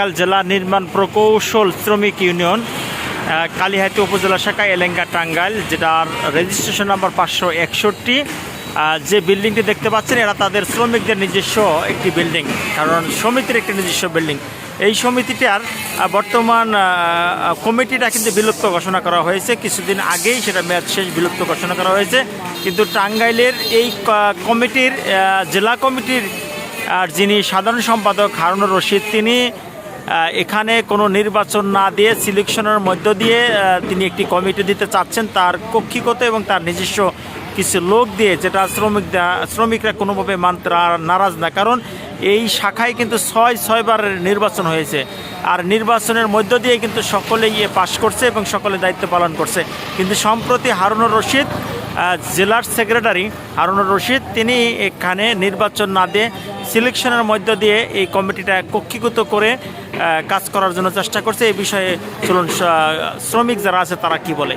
টাঙ্গাইল জেলা নির্মাণ প্রকৌশল শ্রমিক ইউনিয়ন আহ, কালিহাতি উপজেলা শাখা এলেঙ্গা টাঙ্গাইল যেটার রেজিস্ট্রেশন নাম্বার পাঁচশো একষট্টি। যে বিল্ডিংটি দেখতে পাচ্ছেন এরা তাদের শ্রমিকদের নিজস্ব একটি বিল্ডিং কারণ সমিতির একটি নিজস্ব বিল্ডিং। এই সমিতিটার বর্তমান কমিটিটা কিন্তু বিলুপ্ত ঘোষণা করা হয়েছে। কিছুদিন আগেই সেটা মেয়াদ শেষ বিলুপ্ত ঘোষণা করা হয়েছে। কিন্তু টাঙ্গাইলের এই কমিটির জেলা কমিটির আর যিনি সাধারণ সম্পাদক হারুনুর রশিদ তিনি এখানে কোনো নির্বাচন না দিয়ে সিলেকশনের মধ্য দিয়ে তিনি একটি কমিটি দিতে চাচ্ছেন তার কক্ষিগত এবং তার নিজস্ব কিছু লোক দিয়ে যেটা শ্রমিক শ্রমিকরা কোনোভাবে মানতে নারাজ না। কারণ এই শাখায় কিন্তু ছয়, ছয়বার নির্বাচন হয়েছে। আর নির্বাচনের মধ্য দিয়ে কিন্তু সকলে এ পাশ করছে এবং সকলে দায়িত্ব পালন করছে। কিন্তু সম্প্রতি হারুনুর রশিদ জেলার সেক্রেটারি হারুনুর রশিদ, তিনি এখানে নির্বাচন না দিয়ে সিলেকশনের মধ্য দিয়ে এই কমিটিটা কক্ষীগত করে কাজ করার জন্য চেষ্টা করছে। এই বিষয়ে চলুন শ্রমিক যারা আছে তারা কি বলে?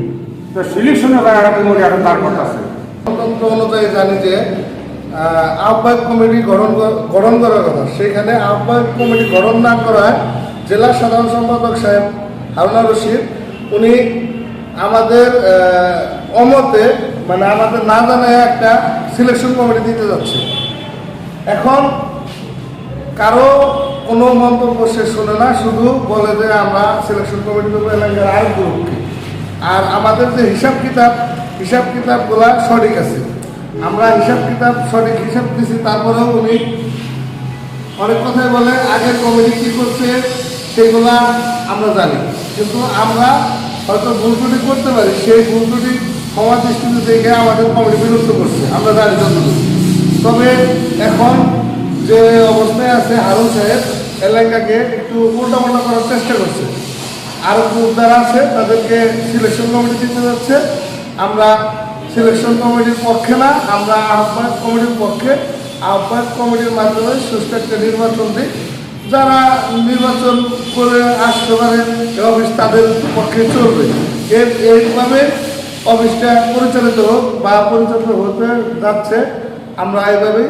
তো সিলেকশনে জায়গাটা কথা আছে? অনুযায়ী জানি যে কমিটি গঠন গঠন করার কথা। সেখানে কমিটি গঠন না করায় জেলা সাধারণ সম্পাদক সাহেব হারুনা রশিদ, উনি আমাদের অমতে মানে আমাদের না জানায় একটা সিলেকশন কমিটি দিতে যাচ্ছে। এখন কারও কোনো মন্তব্য সে শুনে না, শুধু বলে যে আমরা সিলেকশন কমিটি দেবো, এলাকার আর গ্রুপকে আর আমাদের যে হিসাব কিতাব, হিসাব কিতাবগুলা সঠিক আছে। আমরা হিসাব কিতাব সঠিক হিসাব দিছি, তারপরেও উনি অনেক কথাই বলে, আগের কমিটি কী করছে সেগুলা আমরা জানি। কিন্তু আমরা হয়তো ভুল ত্রুটি করতে পারি, সেই ভুল ত্রুটি ক্ষমা দৃষ্টিতে দেখে আমাদের কমিটি বিলুপ্ত করছে, আমরা জানি যতটুকু। তবে এখন যে অবস্থায় আছে হারুন সাহেব, এলাকাকে একটু উল্টাপাল্টা করার চেষ্টা করছে। আরও গ্রুপ যারা আছে তাদেরকে সিলেকশন কমিটি দিতে যাচ্ছে। আমরা সিলেকশন কমিটির পক্ষে না আমরা আহ্বায়ক কমিটির পক্ষে। আহ্বায়ক কমিটির মাধ্যমে সুস্থ একটা নির্বাচন দিই। যারা নির্বাচন করে আসতে পারে এই অফিস তাদের পক্ষে চলবে। এর এইভাবে অফিসটা পরিচালিত হোক বা পরিচালিত হতে যাচ্ছে আমরা এইভাবেই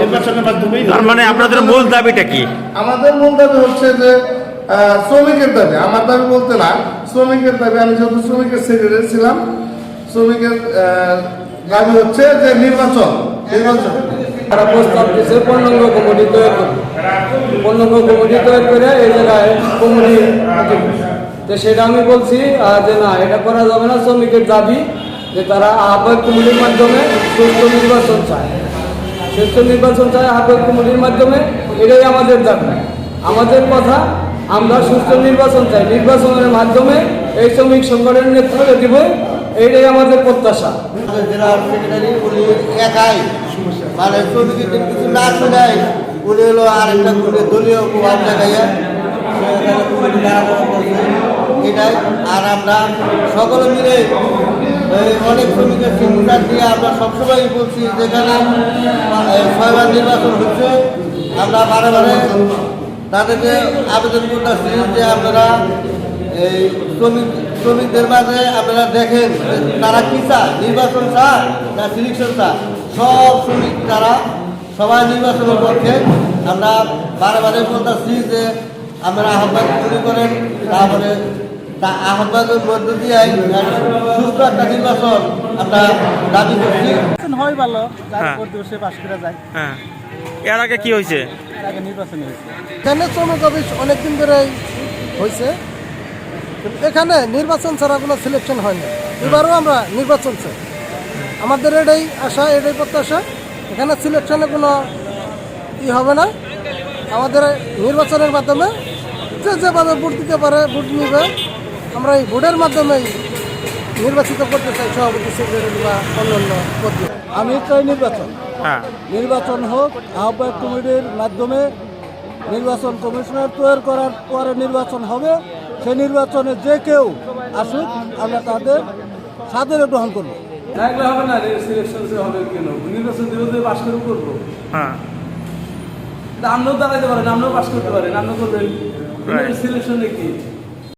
নির্বাচনের মাধ্যমেই তার মানে আপনাদের মূল দাবিটা কি? আমাদের মূল দাবি হচ্ছে যে শ্রমিকের দাবি। আমার দাবি বলতে না, শ্রমিকের দাবি, আমি যেহেতু শ্রমিকের সেক্রেটারি ছিলাম, শ্রমিকের দাবি হচ্ছে যে নির্বাচন নির্বাচন। তারা প্রস্তাব কমিটি করে এই তো সেটা আমি বলছি যে না, এটা করা যাবে না। শ্রমিকের যে তারা মাধ্যমে নির্বাচন চায়। নির্বাচন চায় মাধ্যমে, এটাই আমাদের আমাদের কথা আমরা সুস্থ নির্বাচন চাই। নির্বাচনের মাধ্যমে এই শ্রমিক সংগঠনের নেতৃত্ব দিব। এইটাই আমাদের প্রত্যাশা। একাই। মানে শ্রমিকের কিছু না হলো দলীয়। এটাই। আর আমরা সকলে মিলে অনেক দিয়ে আমরা বলছি, যেখানে নির্বাচন হচ্ছে, আমরা বারে বারে তাদেরকে আবেদন করতেছি যে আপনারা এই শ্রমিক শ্রমিকদের মাঝে আপনারা দেখেন তারা কি চায়? নির্বাচন চায় না সিলেকশন চায়? সব শ্রমিক তারা সবাই নির্বাচনের পক্ষে। আমরা বারে বারে বলতেছি যে আমরা আহ্বান তৈরি করেন তারপরে তা আহ্বানের মধ্য দিয়ে সুস্থ একটা নির্বাচন আমরা দাবি করছি। হয় ভালো যার হ্যাঁ। উপর দিয়ে পাশ করে যায়। হ্যাঁ। এর আগে কি হয়েছে? এখানে শ্রমিক অফিস অনেকদিন ধরে হয়েছে। এখানে নির্বাচন ছাড়া কোনো সিলেকশন হয়নি। এবারও আমরা নির্বাচন চাই। আমাদের এটাই আশা, এটাই প্রত্যাশা। এখানে সিলেকশনে কোনো ই হবে না। আমাদের নির্বাচনের মাধ্যমে যে যেভাবে ভোট দিতে পারে, ভোট নিবে, আমরা এই ভোটের মাধ্যমেই নির্বাচিত করতে চাই সভাপতি, সেক্রেটারি বা অন্যান্য পদ আমি চাই নির্বাচন। হ্যাঁ। নির্বাচন হোক আহ্বায়ক কমিটির মাধ্যমে নির্বাচন কমিশনার তৈরি করার পরে নির্বাচন হবে। সেই নির্বাচনে যে কেউ আসুক আমরা তাদের সাদরে গ্রহণ করব। হবে না সিলেকশন হবে কেন? নির্বাচন দিবসে পাশ করে করব? হ্যাঁ। আমরাও দাঁড়াইতে পারেন আমরাও পাশ করতে পারেন আমরাও করবেন. সিলেকশনে কি?